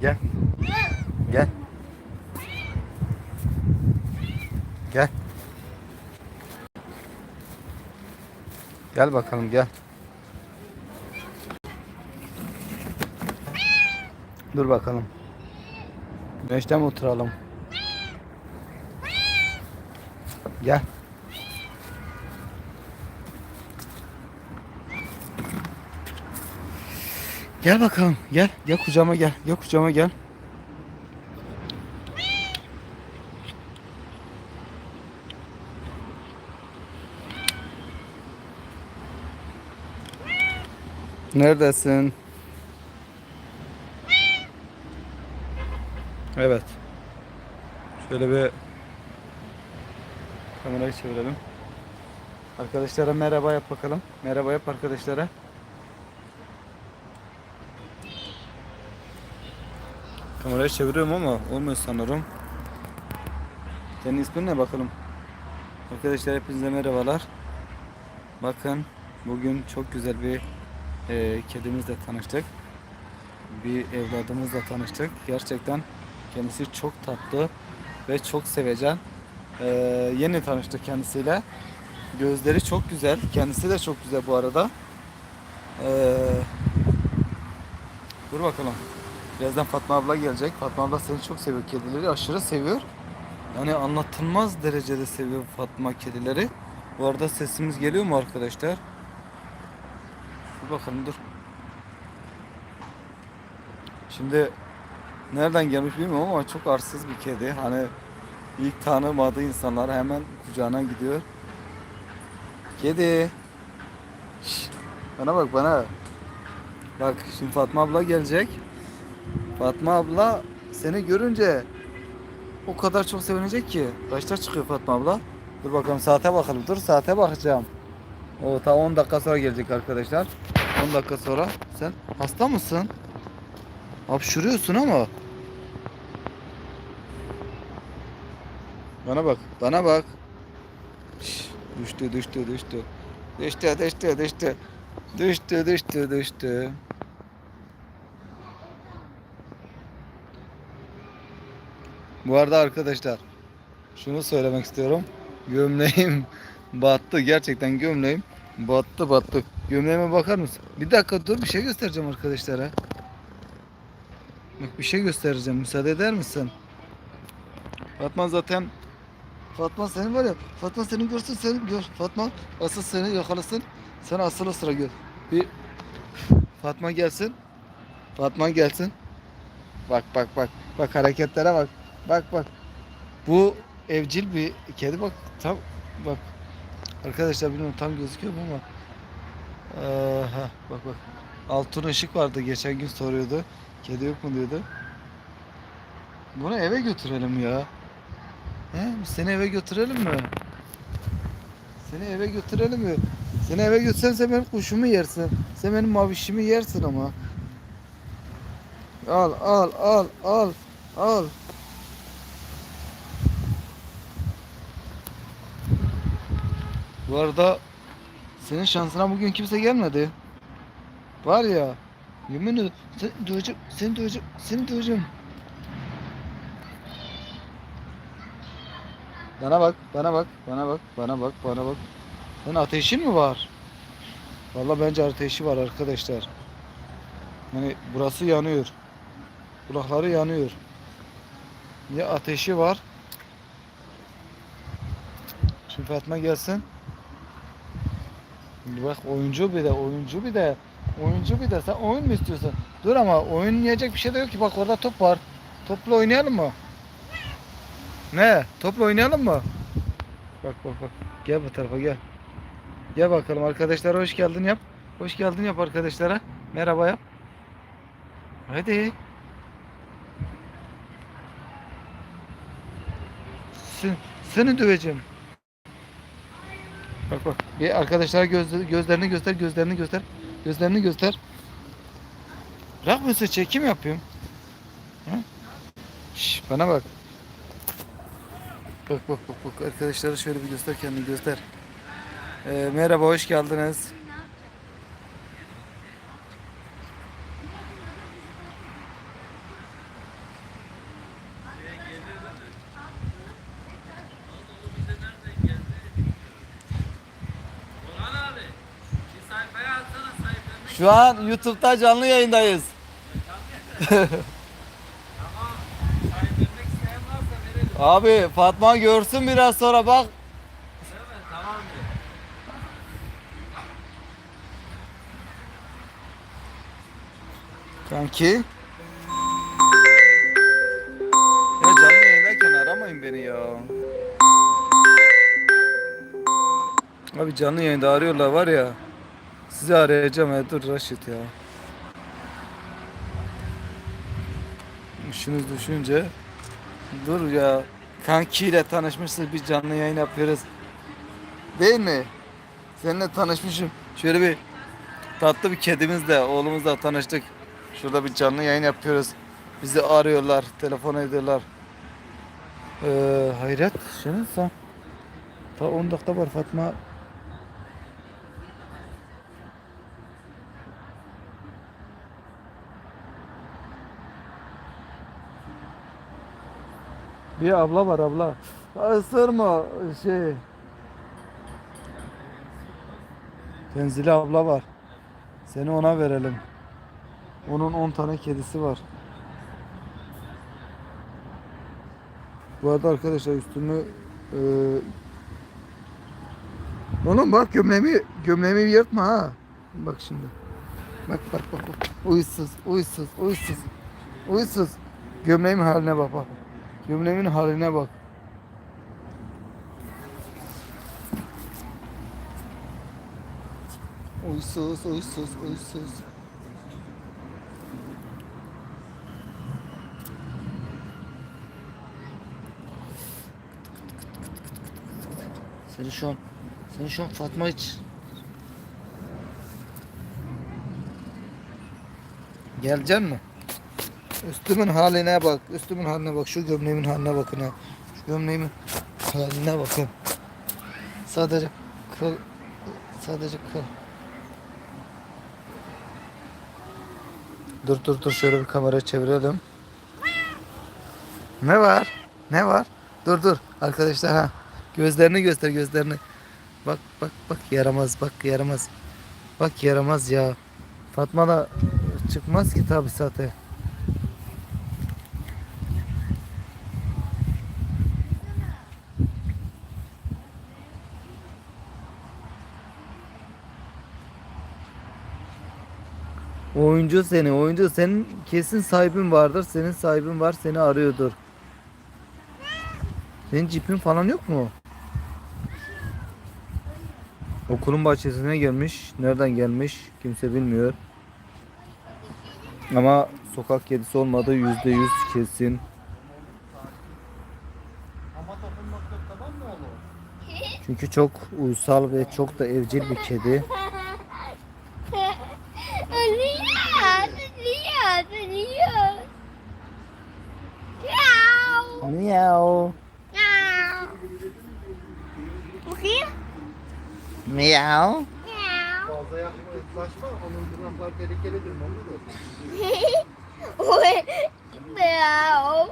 Gel. Gel. Gel. Gel bakalım gel. Dur bakalım. Güneşte mi oturalım? Gel. Gel bakalım. Gel. Gel kucağıma gel. Gel kucağıma gel. Neredesin? Evet. Şöyle bir kamerayı çevirelim. Arkadaşlara merhaba yap bakalım. Merhaba yap arkadaşlara. Kamerayı çeviriyorum ama olmuyor sanırım. Senin ismin ne bakalım? Arkadaşlar hepinize merhabalar. Bakın bugün çok güzel bir e, kedimizle tanıştık. Bir evladımızla tanıştık. Gerçekten kendisi çok tatlı ve çok sevecen. E, yeni tanıştık kendisiyle. Gözleri çok güzel. Kendisi de çok güzel bu arada. E, dur bakalım. Birazdan Fatma abla gelecek. Fatma abla seni çok seviyor kedileri. Aşırı seviyor. Yani anlatılmaz derecede seviyor Fatma kedileri. Bu arada sesimiz geliyor mu arkadaşlar? Dur bakalım dur. Şimdi nereden gelmiş bilmiyorum ama çok arsız bir kedi. Hani ilk tanımadığı insanlar hemen kucağına gidiyor. Kedi. Şşt, bana bak bana. Bak şimdi Fatma abla gelecek. Fatma abla seni görünce o kadar çok sevinecek ki. Kaçta çıkıyor Fatma abla? Dur bakalım saate bakalım. Dur saate bakacağım. O ta 10 dakika sonra gelecek arkadaşlar. 10 dakika sonra. Sen hasta mısın? Hapşırıyorsun ama. Bana bak. Bana bak. Şş, düştü düştü düştü. Düştü düştü düştü. Düştü düştü düştü. Bu arada arkadaşlar şunu söylemek istiyorum. Gömleğim battı. Gerçekten gömleğim battı battı. Gömleğime bakar mısın? Bir dakika dur bir şey göstereceğim arkadaşlara. Bak bir şey göstereceğim. Müsaade eder misin? Fatma zaten Fatma seni var ya Fatma seni görsün seni gör. Fatma asıl seni yakalasın. Sen asıl sıra gör. Bir Fatma gelsin. Fatma gelsin. Bak bak bak. Bak hareketlere bak. Bak bak. Bu evcil bir kedi bak tam bak. Arkadaşlar bilmiyorum tam gözüküyor mu ama. Aha, bak bak. Altın ışık vardı geçen gün soruyordu. Kedi yok mu diyordu. Bunu eve götürelim ya. He? Seni eve götürelim mi? Seni eve götürelim mi? Seni eve götürsen sen benim kuşumu yersin. Sen benim mavişimi yersin ama. Al al al al al. Bu arada senin şansına bugün kimse gelmedi. Var ya. Yemin ederim. Seni döveceğim. Seni döveceğim. Seni döveceğim. Bana bak. Bana bak. Bana bak. Bana bak. Bana bak. Senin ateşin mi var? Vallahi bence ateşi var arkadaşlar. Yani burası yanıyor. Kulakları yanıyor. Ya ateşi var. Şimdi Fatma gelsin. Bak oyuncu bir de oyuncu bir de oyuncu bir de sen oyun mu istiyorsun? Dur ama oynayacak bir şey de yok ki bak orada top var. Topla oynayalım mı? Ne? Topla oynayalım mı? Bak bak bak. Gel bu tarafa gel. Gel bakalım arkadaşlar hoş geldin yap. Hoş geldin yap arkadaşlara. Merhaba yap. Hadi. Sen, seni döveceğim. Bak bak. Bir arkadaşlara göz, gözlerini göster, gözlerini göster. Gözlerini göster. Bırakmıyorsa çekim yapıyorum. Ha? Şş, bana bak. Bak bak bak bak arkadaşlara şöyle bir göster kendini göster. Ee, merhaba hoş geldiniz. Şu an YouTube'da canlı yayındayız. Abi Fatma görsün biraz sonra bak. Tamam. Kanki. Ya canlı yayındayken aramayın beni ya. Abi canlı yayında arıyorlar var ya. Sizi arayacağım ya dur Raşit ya. İşiniz düşünce. Dur ya. Kankiyle tanışmışsınız bir canlı yayın yapıyoruz. Değil mi? Seninle tanışmışım. Şöyle bir tatlı bir kedimizle oğlumuzla tanıştık. Şurada bir canlı yayın yapıyoruz. Bizi arıyorlar, telefon ediyorlar. Ee, hayret, şunun sen. Ta 10 dakika var Fatma. Bir abla var abla. Isırma şey. Tenzili abla var. Seni ona verelim. Onun 10 tane kedisi var. Bu arada arkadaşlar üstümü e... Oğlum bak gömleğimi gömleğimi yırtma ha. Bak şimdi. Bak bak bak. bak. Uysuz, uysuz, uysuz. Uysuz. Gömleğimin haline bak bak. Gömleğimin haline bak. Uysuz, uysuz, uysuz. Seni şu an, seni şu an Fatma hiç... Gelecek mi? Üstümün haline bak, üstümün haline bak, şu gömleğimin haline bakın ha. Şu gömleğimin haline bakın. Sadece kıl, sadece kıl. Dur dur dur şöyle bir kamera çevirelim. Ne var? Ne var? Dur dur arkadaşlar ha. Gözlerini göster gözlerini. Bak bak bak yaramaz bak yaramaz. Bak yaramaz ya. Fatma da çıkmaz ki tabi zaten. Oyuncu seni, oyuncu senin kesin sahibin vardır. Senin sahibin var, seni arıyordur. Senin cipin falan yok mu? Okulun bahçesine gelmiş. Nereden gelmiş? Kimse bilmiyor. Ama sokak kedisi olmadığı yüzde yüz kesin. Çünkü çok uysal ve çok da evcil bir kedi. Lihat, lihat, lihat. Miau, Miau. miau. Bakayım. Miau. Miau. Fazla yaklaşma, onun tırnakları tehlikelidir. Miau.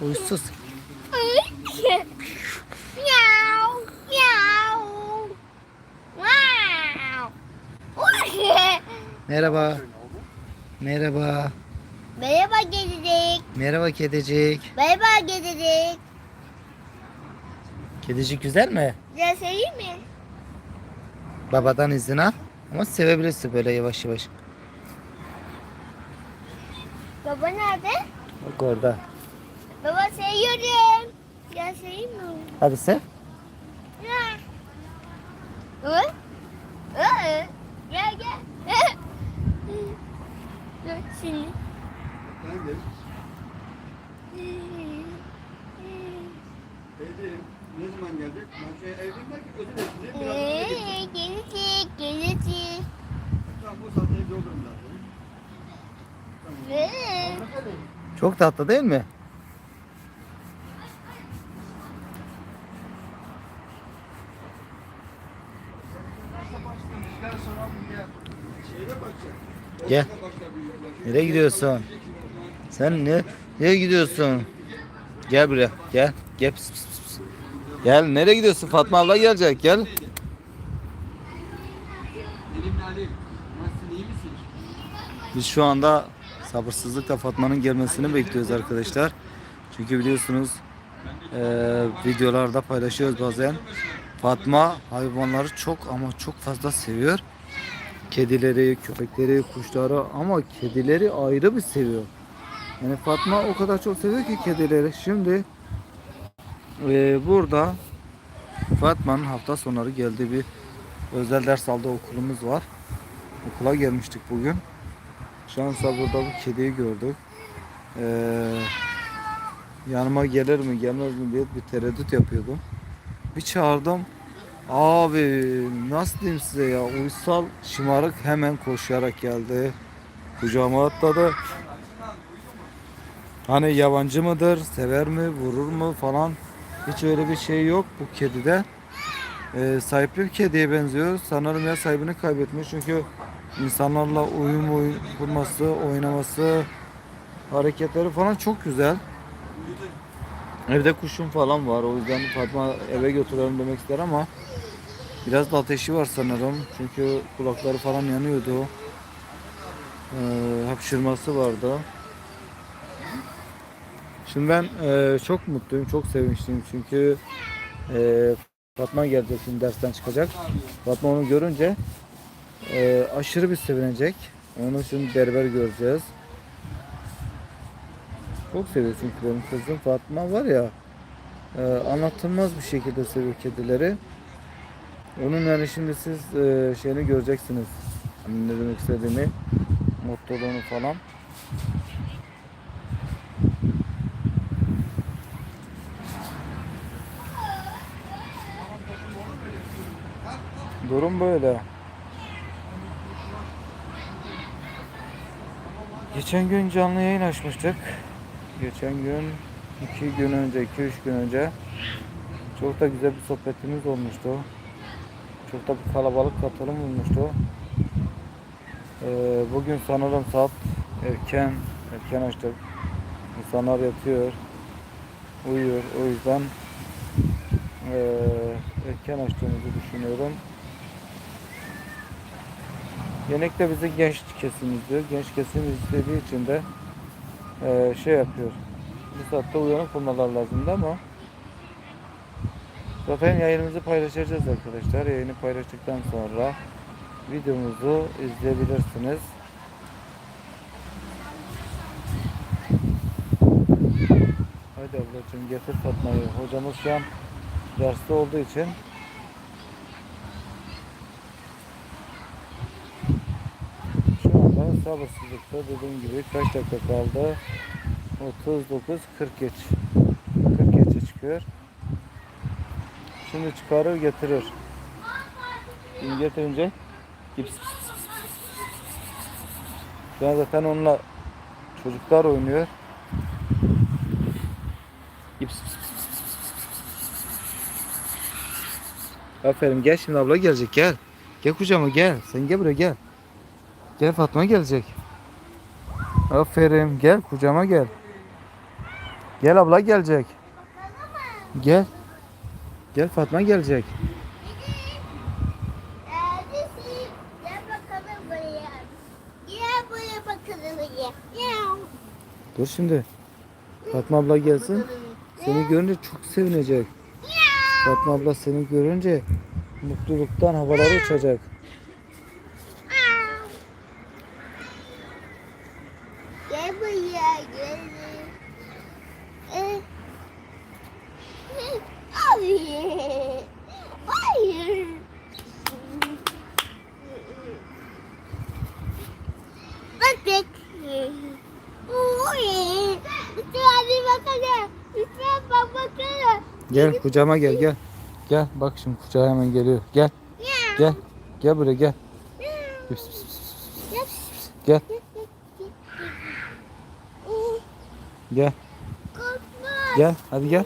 Uysuz. Miau, miau. Ôi. Merhaba. Merhaba. Merhaba gedicik. Merhaba kedicik. Merhaba gedicik. Kedicik güzel mi? Güzel seveyim mi? Babadan izin al. Ama sevebilirsin böyle yavaş yavaş. Baba nerede? Bak orada. Baba seviyorum. Gel seveyim mi? Hadi sev. Ya. Hı? Hı? Gel gel. Dur şimdi. Ne zaman gelecek? Ben şey evdeyim ki özür dilerim. Biraz Ee, önce gittim. Gelecek, gelecek. Tamam bu saatte evde olurum zaten. Hı. Çok tatlı değil mi? Gel. Nereye gidiyorsun? Sen ne nereye gidiyorsun? Gel buraya. Gel. Gel. Pıs, pıs, pıs. Gel. Nereye gidiyorsun? Fatma abla gelecek. Gel. Biz şu anda sabırsızlıkla Fatma'nın gelmesini bekliyoruz arkadaşlar. Çünkü biliyorsunuz eee, videolarda paylaşıyoruz bazen. Fatma hayvanları çok ama çok fazla seviyor. Kedileri, köpekleri, kuşları ama kedileri ayrı bir seviyor. Yani Fatma o kadar çok seviyor ki kedileri. Şimdi eee, burada Fatma'nın hafta sonları geldiği bir özel ders aldığı okulumuz var. Okula gelmiştik bugün. Şansa burada bu kediyi gördük. Ee, yanıma gelir mi gelmez mi diye bir tereddüt yapıyordum. Bir çağırdım. Abi nasıl diyeyim size ya uysal şımarık hemen koşarak geldi. Kucağıma atladı. Hani yabancı mıdır, sever mi, vurur mu falan. Hiç öyle bir şey yok bu kedide. Ee, sahipli bir kediye benziyor. Sanırım ya sahibini kaybetmiş çünkü insanlarla uyum oyun kurması, oynaması, hareketleri falan çok güzel. Evde kuşum falan var. O yüzden Fatma eve götürelim demek ister ama biraz da ateşi var sanırım. Çünkü kulakları falan yanıyordu. Ee, hapşırması vardı. Şimdi ben e, çok mutluyum, çok sevinçliyim çünkü e, Fatma gelecek şimdi dersten çıkacak. Fatma onu görünce e, aşırı bir sevinecek. Onun için berber göreceğiz. Çok seviyor çünkü kızım Fatma var ya e, anlatılmaz bir şekilde seviyor kedileri. Onun yani şimdi siz e, şeyini göreceksiniz. Hani ne demek istediğimi, mutluluğunu falan. Durum böyle. Geçen gün canlı yayın açmıştık. Geçen gün, iki gün önce, iki üç gün önce çok da güzel bir sohbetimiz olmuştu. Çok da bir kalabalık katılım olmuştu. Ee, bugün sanırım saat erken, erken açtık. İnsanlar yatıyor, uyuyor. O yüzden ee, erken açtığımızı düşünüyorum. Genellikle bizi genç kesim izliyor. Genç kesim izlediği için de eee, şey yapıyor. Bu saatte uyanık olmalar lazımdı ama zaten yayınımızı paylaşacağız arkadaşlar. Yayını paylaştıktan sonra videomuzu izleyebilirsiniz. Haydi ablacığım getir Fatma'yı. Hocamız şu an derste olduğu için Şu anda sabırsızlıkta dediğim gibi kaç dakika kaldı? 39 40 geç. 40 geçe çıkıyor. Şimdi çıkarır getirir. Şimdi getirince gips. An zaten onunla çocuklar oynuyor. Gips. Aferin gel şimdi abla gelecek gel. Gel kucağıma gel. Sen gel buraya gel. Gel Fatma gelecek. Aferin gel kucağıma gel. Gel abla gelecek. Gel. Gel Fatma gelecek. Dur şimdi. Fatma abla gelsin. Seni görünce çok sevinecek. Fatma abla seni görünce mutluluktan havalara uçacak. Gel buraya gel. Eh. Hayır. Hayır. Bak bak. Oy. Lütfen hadi bakalım. Lütfen bak bakalım. Gel kucağıma gel gel. Gel bak şimdi kucağa hemen geliyor. Gel. Gel. Gel buraya gel. Gel. Gel. Gel. Hadi gel.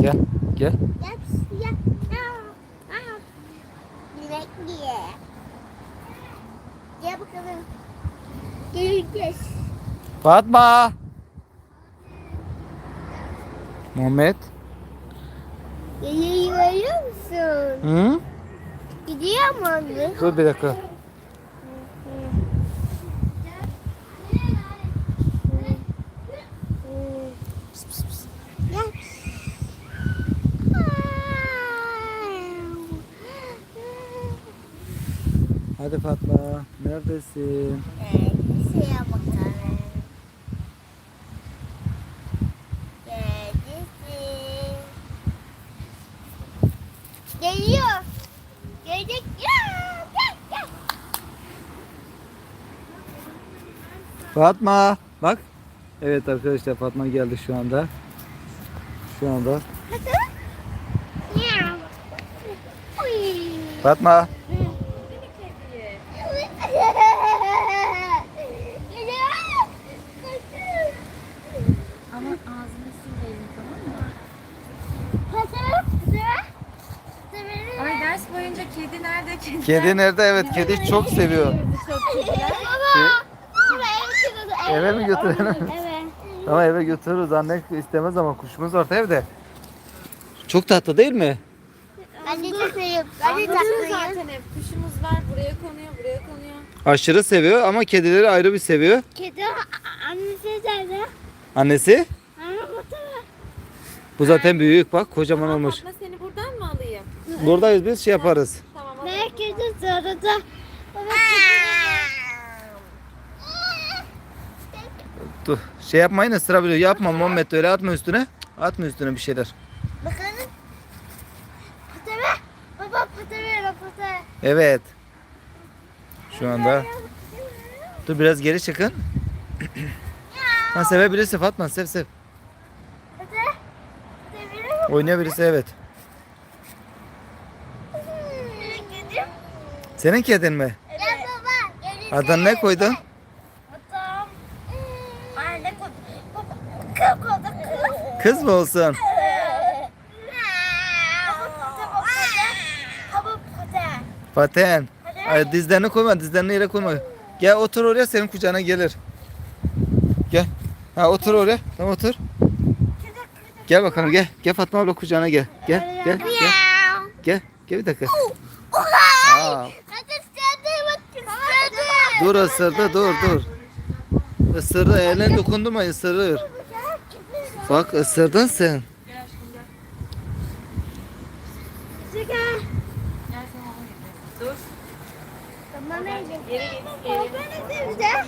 Gel. Gel. Gel bakalım. Geleceğiz. Fatma. Muhammed. Geliyor görüyor musun? Hı? Gidiyor mu anne? Dur bir dakika. Hadi Fatma. Neredesin? Bakalım. Geldi. Geliyor. Gelecek. Ya, gel, gel. Fatma. Bak. Evet arkadaşlar Fatma geldi şu anda. Şu anda. Fatma. Ama ağzını silmeyelim tamam mı? Ay ders boyunca kedi nerede kedi? Kedi nerede? Evet kedi çok seviyor. Eve mi götürelim? Evet. Ama eve götürürüz. Anne istemez ama kuşumuz var evde. Çok tatlı değil mi? Ben de takayım. Ben de Anlatıyor takayım. zaten hep. Kuşumuz var buraya konuyor buraya konuyor. Aşırı seviyor ama kedileri ayrı bir seviyor. Kedi annesi nerede? Annesi Anne bu zaten büyük bak kocaman olmuş. Fatma seni buradan mı alayım? Buradayız biz şey yaparız. Tamam. Ben kedi sarıda. Baba Dur. Şey yapmayın ısırabiliyor. Yapma Muhammed öyle atma üstüne. Atma üstüne bir şeyler. Bakalım. Fotoğraf. Baba fotoğraf fotoğraf. Evet. Şu anda. Dur biraz geri çıkın. Ha sevebilirsin Fatma sev sev. Oynayabilirsin evet. Kedim. Senin kedin mi? Ya baba. elini Adını ne koydun? Fotoğraf. Anne koy. Baba. Kız koydu kız. Mı olsun? Paten. Ay, dizlerini koyma dizlerini yere koyma. Gel otur oraya senin kucağına gelir. Gel. Ha otur oraya. Tamam otur. Gel bakalım gel. Gel Fatma abla kucağına gel. Gel gel gel. Gel. Gel bir dakika. Dur ısırdı dur dur. Isırdı eline dokundurma ısırır. Bak ısırdın sen. Gel sen onu. Dur. Geri git. Geri.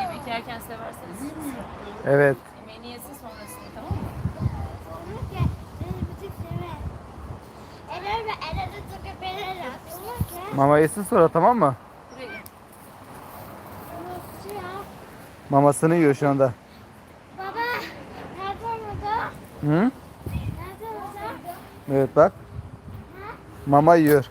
Yemek yerken severseniz Evet. yemeğini yesin sonrasında tamam mı? Mama yesin sonra tamam mı? Buraya gel. Mamasını yiyor şu anda. Baba, nerede orada? Hı? Nerede orada? Evet bak. Mama yiyor.